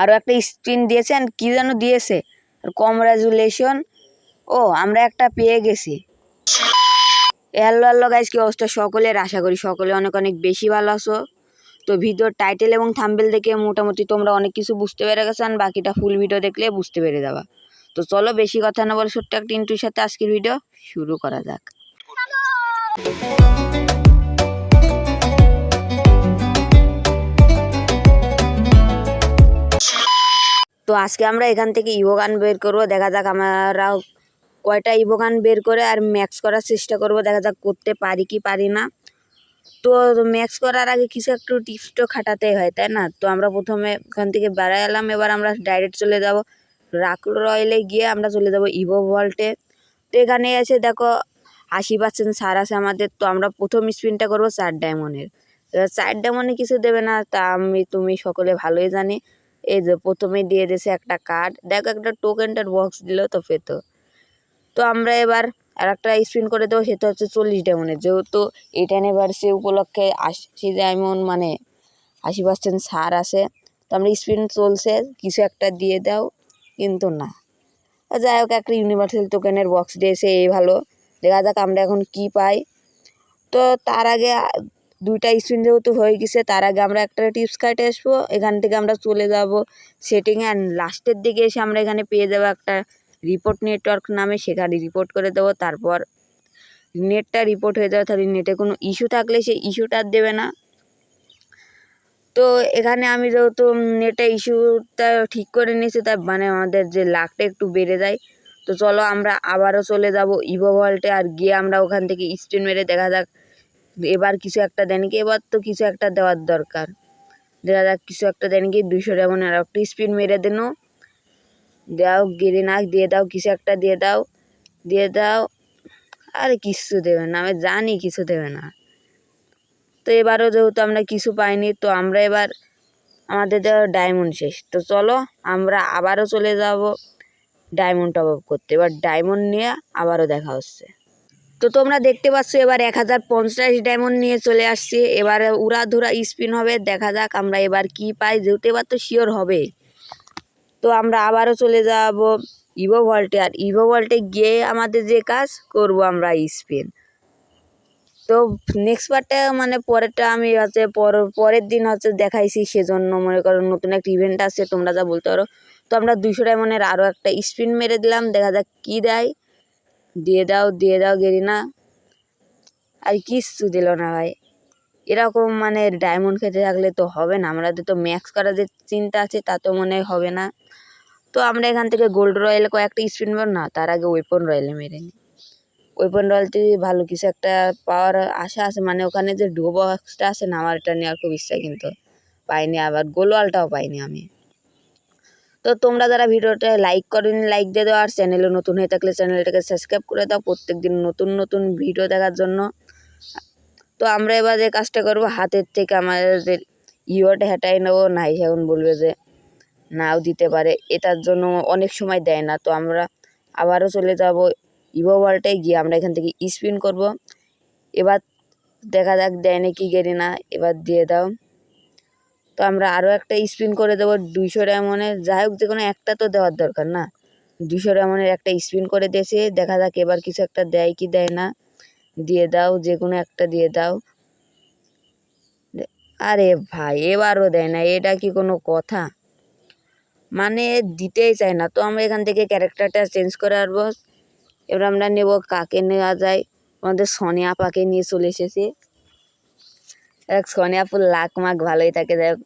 আরও একটা স্ক্রিন দিয়েছে and কি যেন দিয়েছে? কংগ্রাচুলেশন ও, আমরা একটা পেয়ে গেছি। হ্যালো হ্যালো গাইজ কি অবস্থা সকলের? আশা করি সকলে অনেক অনেক বেশি ভালো আছো। তো ভিডিওর টাইটেল এবং থাম্বেল দেখে মোটামুটি তোমরা অনেক কিছু বুঝতে পেরে গেছো and বাকিটা ফুল ভিডিও দেখলে বুঝতে পেরে যাবা। তো চলো বেশি কথা না বলে ছোট্ট একটা ইন্টুর সাথে আজকের ভিডিও শুরু করা যাক। তো আজকে আমরা এখান থেকে ইভো গান বের করব। দেখা যাক আমরা কয়টা ইভো গান বের করে আর ম্যাক্স করার চেষ্টা করব। দেখা যাক করতে পারি কি পারি না। তো ম্যাক্স করার আগে কিছু একটু টিপস তো খাটাতে হয়, তাই না? তো আমরা প্রথমে এখান থেকে বেড়ায় এলাম। এবার আমরা ডাইরেক্ট চলে যাব রাক রয়েলে গিয়ে আমরা চলে যাব ইভো ভল্টে। তো এখানে এসে দেখো, আশি পার্সেন্ট সার আছে আমাদের। তো আমরা প্রথম স্পিনটা করব চার ডায়মন্ডের চার ডায়মন্ডে কিছু দেবে না, তা আমি, তুমি সকলে ভালোই জানি। এই যে প্রথমে দিয়ে দিয়েছে একটা কার্ড দেখো একটা টোকেনটার বক্স দিল তো পেতো। তো আমরা এবার আর একটা স্পিন করে দেবো, সেটা হচ্ছে চল্লিশ ডায়মন্ডের যেহেতু এইট অ্যানিভার্সারি উপলক্ষে আশি ডায়মন্ড মানে আশি পার্সেন্ট ছাড় আছে, তো আমরা স্পিন চলছে, কিছু একটা দিয়ে দাও, কিন্তু না। যাই হোক, একটা ইউনিভার্সাল টোকেনের বক্স দিয়েছে, এই ভালো। দেখা যাক আমরা এখন কি পাই। তো তার আগে দুইটা স্পিন যেহেতু হয়ে গেছে, তার আগে আমরা একটা টিপস কাটে আসব। এখান থেকে আমরা চলে যাব সেটিংয়ে অ্যান্ড লাস্টের দিকে এসে আমরা এখানে পেয়ে যাব একটা রিপোর্ট নেটওয়ার্ক নামে, সেখানে রিপোর্ট করে দেবো, তারপর নেটটা রিপোর্ট হয়ে যাবে, তাহলে নেটে কোনো ইস্যু থাকলে সেই ইস্যুটা দেবে না। তো এখানে আমি যেহেতু নেটে ইস্যুটা ঠিক করে নিয়েছি তাই মানে আমাদের যে লাখটা একটু বেড়ে যায়। তো চলো আমরা আবারও চলে যাব ইভো ভল্টে আর গিয়ে আমরা ওখান থেকে স্পিন মেরে দেখা যাক এবার কিছু একটা দেন কি, এবার তো কিছু একটা দেওয়ার দরকার। দেখা যাক কিছু একটা দেন কি দুশো যেমন আর একটা স্পিন মেরে দেন। দাও গেড়ে নাক দিয়ে দাও, কিছু একটা দিয়ে দাও দিয়ে দাও। আর কিছু দেবে না, আমি জানি কিছু দেবে না। তো এবারও যেহেতু আমরা কিছু পাইনি, তো আমরা এবার আমাদের দেওয়া ডায়মন্ড শেষ। তো চলো, আমরা আবারও চলে যাব ডায়মন্ড টপ আপ করতে। এবার ডায়মন্ড নিয়ে আবারও দেখা হচ্ছে। তো তোমরা দেখতে পাচ্ছ, এবার এক হাজার পঞ্চাশ ডায়মন্ড নিয়ে চলে আসছি। এবারে উড়াধুরা স্পিন হবে, দেখা যাক আমরা এবার কি পাই, যেহেতু এবার তো শিওর হবে। তো আমরা আবারও চলে যাব ইভো ভল্টে আর ইভো ভল্টে গিয়ে আমাদের যে কাজ, করব আমরা স্পিন তো নেক্সট পার্টটা মানে পরেরটা আমি হচ্ছে, পর, পরের দিন হচ্ছে দেখাইছি, সেজন্য মনে করো নতুন একটা ইভেন্ট আছে, তোমরা যা বলতে পারো। তো আমরা দুশো ডায়মন্ডের আরও একটা স্পিন মেরে দিলাম, দেখা যাক কী দেয়। দিয়ে দাও দিয়ে দাও, গেরিনা। আর কিচ্ছু দিল না ভাই। এরকম মানে ডায়মন্ড খেতে থাকলে তো হবে না। আমাদের তো ম্যাক্স করার যে চিন্তা আছে, তা তো মনে হবে না। তো আমরা এখান থেকে গোল্ড রয়েলে কয়েকটা স্পিন মার না, তার আগে ওয়েপন রয়েলে মেরে নিই। ওয়েপন রয়েলতে ভালো কিছু একটা পাওয়ার আশা আছে। মানে ওখানে যে ডো বক্সটা আছে না, আমার এটা নেওয়ার খুব ইচ্ছা কিন্তু পাইনি। আবার গোলওয়ালটাও পাইনি আমি। তো তোমরা যারা ভিডিওটা লাইক করেনি লাইক দিয়ে দাও আর চ্যানেলে নতুন হয়ে থাকলে চ্যানেলটাকে সাবস্ক্রাইব করে দাও প্রত্যেক দিন নতুন নতুন ভিডিও দেখার জন্য। তো আমরা এবার যে কাজটা করব, হাতের থেকে আমাদের ইওটা হেঁটাই নেব। নাই এখন বলবে যে নাও দিতে পারে। এটার জন্য অনেক সময় দেয় না। তো আমরা আবারও চলে যাব ইভো ওয়ার্ল্ডে গিয়ে আমরা এখান থেকে স্পিন করব। এবার দেখা যাক দেয় নাকি গেরি না, এবার দিয়ে দাও। তো আমরা আরও একটা স্পিন করে দেবো দুইশো ডায়মন্ডের যাই হোক যে কোনো একটা তো দেওয়ার দরকার না। দুশো ডায়মন্ডের একটা স্পিন করে দিয়েছে, দেখা যাক এবার কিছু একটা দেয় কি দেয় না। দিয়ে দাও যে কোনো একটা দিয়ে দাও। আরে ভাই, এবারও দেয় না, এটা কি কোনো কথা? মানে দিতেই চায় না। তো আমরা এখান থেকে ক্যারেক্টারটা চেঞ্জ করে আসব এবার আমরা নেব কাকে নেওয়া যায়? আমাদের সনি আপাকে নিয়ে চলে এসেছি। এক সনি আপুর লাখ মাখ ভালোই থাকে, যাই হোক।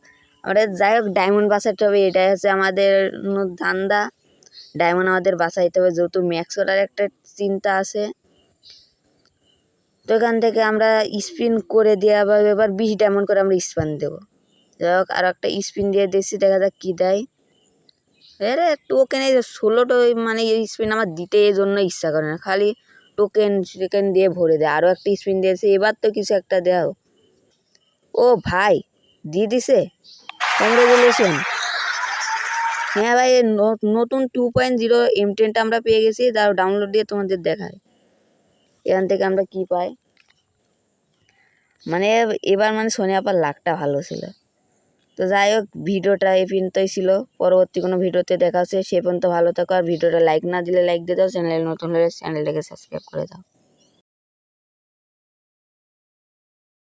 আমরা যাই হোক ডায়মন্ড বাঁচাতে হবে, এটাই হচ্ছে আমাদের ধান্দা। ডায়মন্ড আমাদের বাঁচাইতে হবে, যেহেতু ম্যাক্স একটা চিন্তা আছে। তো এখান থেকে আমরা স্পিন করে দিয়ে আবার এবার বিশ ডায়মন্ড করে আমরা স্পিন দেবো। যাই হোক, আর একটা স্পিন দিয়ে দিয়েছি দেখা যাক কী দেয়। আরে টোকেন এই ষোলোটো মানে এই স্পিন আমার দিতে এই জন্য ইচ্ছা করে না, খালি টোকেন টোকেন দিয়ে ভরে দেয়। আরও একটা স্পিন দিয়েছে, এবার তো কিছু একটা দাও ও ভাই, দিয়ে দিছে? কংগ্রেচুলেশন হ্যাঁ ভাই নতুন টু পয়েন্ট জিরো এম টেনটা আমরা পেয়ে গেছি তার ডাউনলোড দিয়ে তোমাদের দেখায় এখান থেকে আমরা কি পাই? মানে এবার মানে সোনি আপার লাকটা ভালো ছিল। তো যাই হোক, ভিডিওটা এই পর্যন্তই ছিল। পরবর্তী কোনো ভিডিওতে দেখা হচ্ছে, সে পর্যন্ত ভালো থাকো, আর ভিডিওটা লাইক না দিলে লাইক দিয়ে দাও, চ্যানেল নতুন হলে চ্যানেলটাকে সাবস্ক্রাইব করে দাও।